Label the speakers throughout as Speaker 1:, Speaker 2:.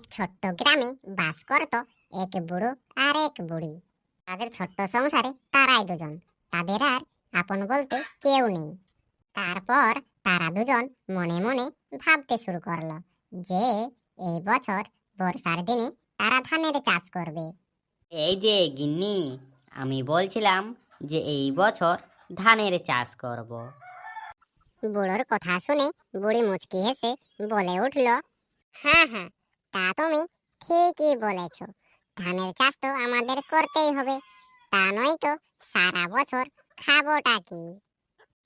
Speaker 1: এক ছোট্ট গ্রামে বাস করত এক বুড়ো আর এক বুড়ি। তাদের ছোট্ট সংসারে তারাই দুজন। তাদের আর আপন বলতে কেউ নেই। তারপর তারা দুজন মনে মনে ভাবতে শুরু করল যে এই বছর বর্ষার দিনে তারা ধানের চাষ করবে।
Speaker 2: এই যে গিন্নি আমি বলছিলাম যে এই বছর ধানের চাষ করব।
Speaker 1: বুড়োর কথা শুনে বুড়ি মুচকি হেসে বলে উঠল হ্যাঁ হ্যাঁ তা তুমি ঠিকই বলেছ। ধানের চাষ তো আমাদের করতেই হবে। তা নয় তো সারা বছর খাবোটা কি?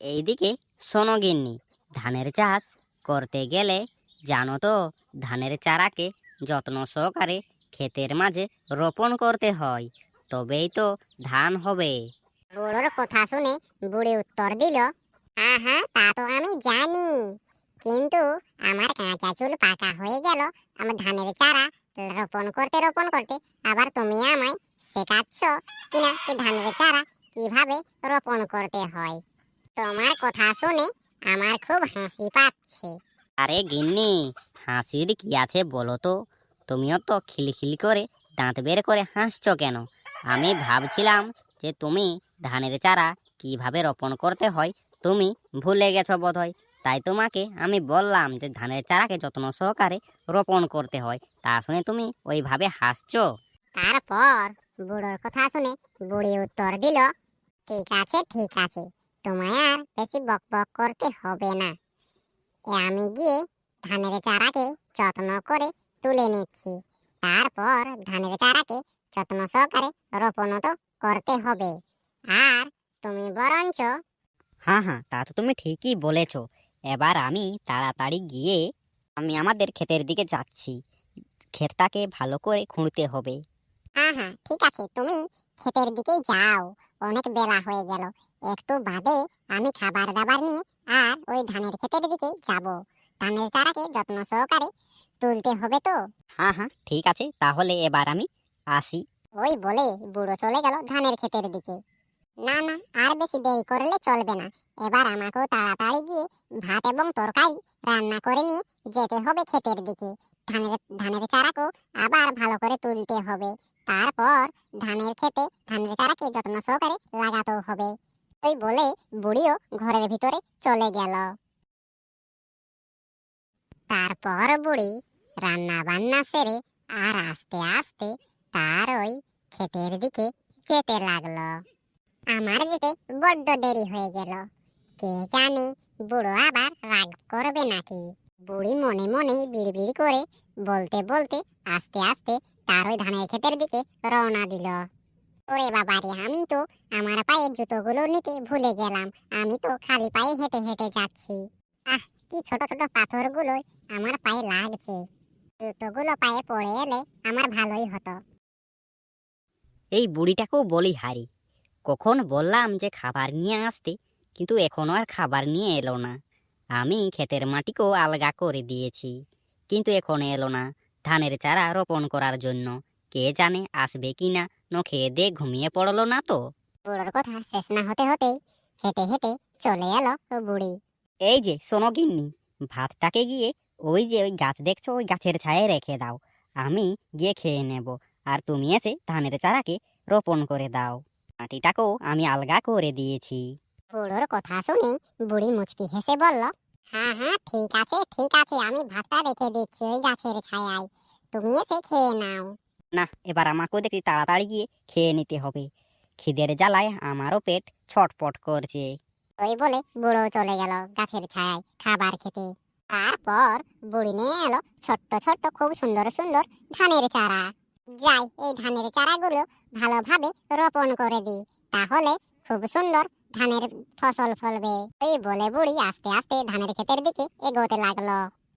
Speaker 2: এইদিকে শোনো গিন্নি ধানের চাষ করতে গেলে জানো তো ধানের চারাকে যত্ন সহকারে ক্ষেতের মাঝে রোপণ করতে হয় তবেই তো ধান হবে।
Speaker 1: বুড়োর কথা শুনে বুড়ি উত্তর দিল হ্যাঁ হ্যাঁ তা তো আমি জানি। কিন্তু আমার কাঁচা চুল পাকা হয়ে গেল। আমার ধানের চারা রোপণ করতে রোপণ করতে। আবার তুমি আমায় শেখাচ্ছ কিনা কি ধানের চারা কীভাবে রোপণ করতে হয়। তোমার কথা শুনে আমার খুব হাসি পাচ্ছে।
Speaker 2: আরে গিন্নি, হাসির কি আছে বলো তো? তুমিও তো খিলখিল করে দাঁত বের করে হাসছো কেন? আমি ভাবছিলাম যে তুমি ধানের চারা কীভাবে রোপণ করতে হয়, তুমি ভুলে গেছো বোধহয়। তাই তোমাকে আমি বললাম যে ধানের চারাকে যত্ন সহকারে রোপণ করতে হয়। তা শুনে তুমি ওইভাবে হাসছো?
Speaker 1: তারপর বুড়োর কথা শুনে বুড়ি উত্তর দিল ঠিক আছে ঠিক আছে। তোমায় আর বেশি বক বক করতে হবে না। আমি গিয়ে ধানের চারাকে যত্ন করে তুলে নিচ্ছি। তারপর ধানের চারাকে যত্ন সহকারে রোপণ তো করতে হবে। আর তুমি বরঞ্চ
Speaker 2: হ্যাঁ হ্যাঁ তা তো তুমি ঠিকই বলেছ। এবার আমি তাড়াতাড়ি গিয়ে আমি আমাদের ক্ষেতের দিকে যাচ্ছি। ক্ষেতটাকে ভালো করে খুঁড়তে হবে।
Speaker 1: হ্যাঁ হ্যাঁ ঠিক আছে তুমি ক্ষেতের দিকেই যাও। অনেক বেলা হয়ে গেল। একটু বাদে আমি খাবার দাবার নিয়ে আর ওই ধানের ক্ষেতের দিকে যাব। ধানের চারাকে যত্ন সহকারে তুলতে হবে তো?
Speaker 2: হ্যাঁ হ্যাঁ ঠিক আছে তাহলে এবার আমি আসি।
Speaker 1: ওই বলে বুড়ো চলে গেল ধানের ক্ষেতের দিকে। না না আর বেশি দেরি করলে চলবে না। এবার আমাকেও তাড়াতাড়ি গিয়ে ভাত এবং তরকারি রান্না করে নিয়ে যেতে হবে ক্ষেতের দিকে। ধানের ধানের চারাকেও আবার ভালো করে তুলতে হবে। তারপর ধানের ক্ষেতে ধানের চারাকে যত্ন সহকারে লাগাতেও হবে। ওই বলে বুড়িও ঘরের ভিতরে চলে গেল। তারপর বুড়ি রান্না বান্না সেরে আর আস্তে আস্তে তার ওই ক্ষেতের দিকে যেতে লাগল। আমার যেতে বড্ড দেরি হয়ে গেল। কে জানে বুড়ো আবার রাগ করবে নাকি? বুড়ি মনে মনে বিড়বিড় করে বলতে বলতে আস্তে আস্তে তার ওই ধানের ক্ষেতের দিকে রওনা দিল। ওরে বাবারে আমি তো আমার পায়ের জুতোগুলো নিতে ভুলে গেলাম। আমি তো খালি পায়ে হেঁটে হেঁটে যাচ্ছি। আহ, কি ছোট ছোট পাথরগুলো আমার পায়ে লাগছে। জুতোগুলো পায়ে পড়ে এলে আমার ভালোই হতো।
Speaker 2: এই বুড়িটাকেও বলি হারি। কখন বললাম যে খাবার নিয়ে আসতে কিন্তু এখনও আর খাবার নিয়ে এলো না। আমি ক্ষেতের মাটিকেও আলগা করে দিয়েছি কিন্তু এখন এলো না ধানের চারা রোপণ করার জন্য। কে জানে আসবে কি না ন খেয়ে দিয়ে ঘুমিয়ে পড়ল না তো।
Speaker 1: বুড়োর কথা শেষ না হতে হতেই হেঁটে হেঁটে চলে এলো বুড়ি।
Speaker 2: এই যে শোনো গিন্নি ভাতটাকে গিয়ে ওই যে ওই গাছ দেখছ ওই গাছের ছায়ে রেখে দাও। আমি গিয়ে খেয়ে নেব আর তুমি এসে ধানের চারাকে রোপণ করে দাও। মাটিটাকেও আমি আলগা করে দিয়েছি।
Speaker 1: বুড়োর কথা শুনে বুড়ি মুচকি হেসে বলল হ্যাঁ হ্যাঁ ঠিক আছে ঠিক আছে আমি ভাতটা রেখে দিচ্ছি ওই গাছের ছায়ায়। তুমি এসে খেয়ে নাও।
Speaker 2: না এবার আমাকেও দেখি তাড়াতাড়ি গিয়ে খেয়ে নিতে হবে। খিদের জ্বালায় আমারও পেট ছটপট করছে।
Speaker 1: ওই বলে বুড়ো চলে গেল গাছের ছায়ায় খাবার খেতে। তারপর বুড়ি নিয়ে এলো ছোট্ট ছোট্ট খুব সুন্দর সুন্দর ধানের চারা। যাই এই ধানের চারাগুলো ভালোভাবে রোপণ করে দিই। তাহলে খুব সুন্দর ধানের ফসল ফলবে। এই বলে বুড়ি আস্তে আস্তে ধানের ক্ষেতের দিকে এগোতে লাগল।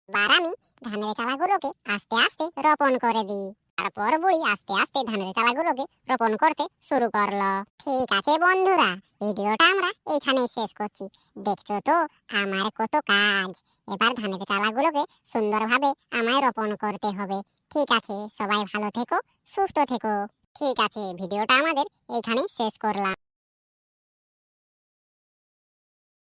Speaker 1: বার আমি ধানের চারাগুলোকে আস্তে আস্তে রোপণ করে দিই। তারপর বুড়ি আস্তে আস্তে ধানের চারাগুলোকে রোপণ করতে শুরু করল। ঠিক আছে বন্ধুরা, ভিডিওটা আমরা এইখানে শেষ করছি। দেখছ তো, আমার কত কাজ। এবার ধানের চারাগুলোকে সুন্দরভাবে আমায় রোপণ করতে হবে। ঠিক আছে, সবাই ভালো থেকো, সুস্থ থেকো। ঠিক আছে, ভিডিওটা আমাদের এইখানে শেষ করলাম।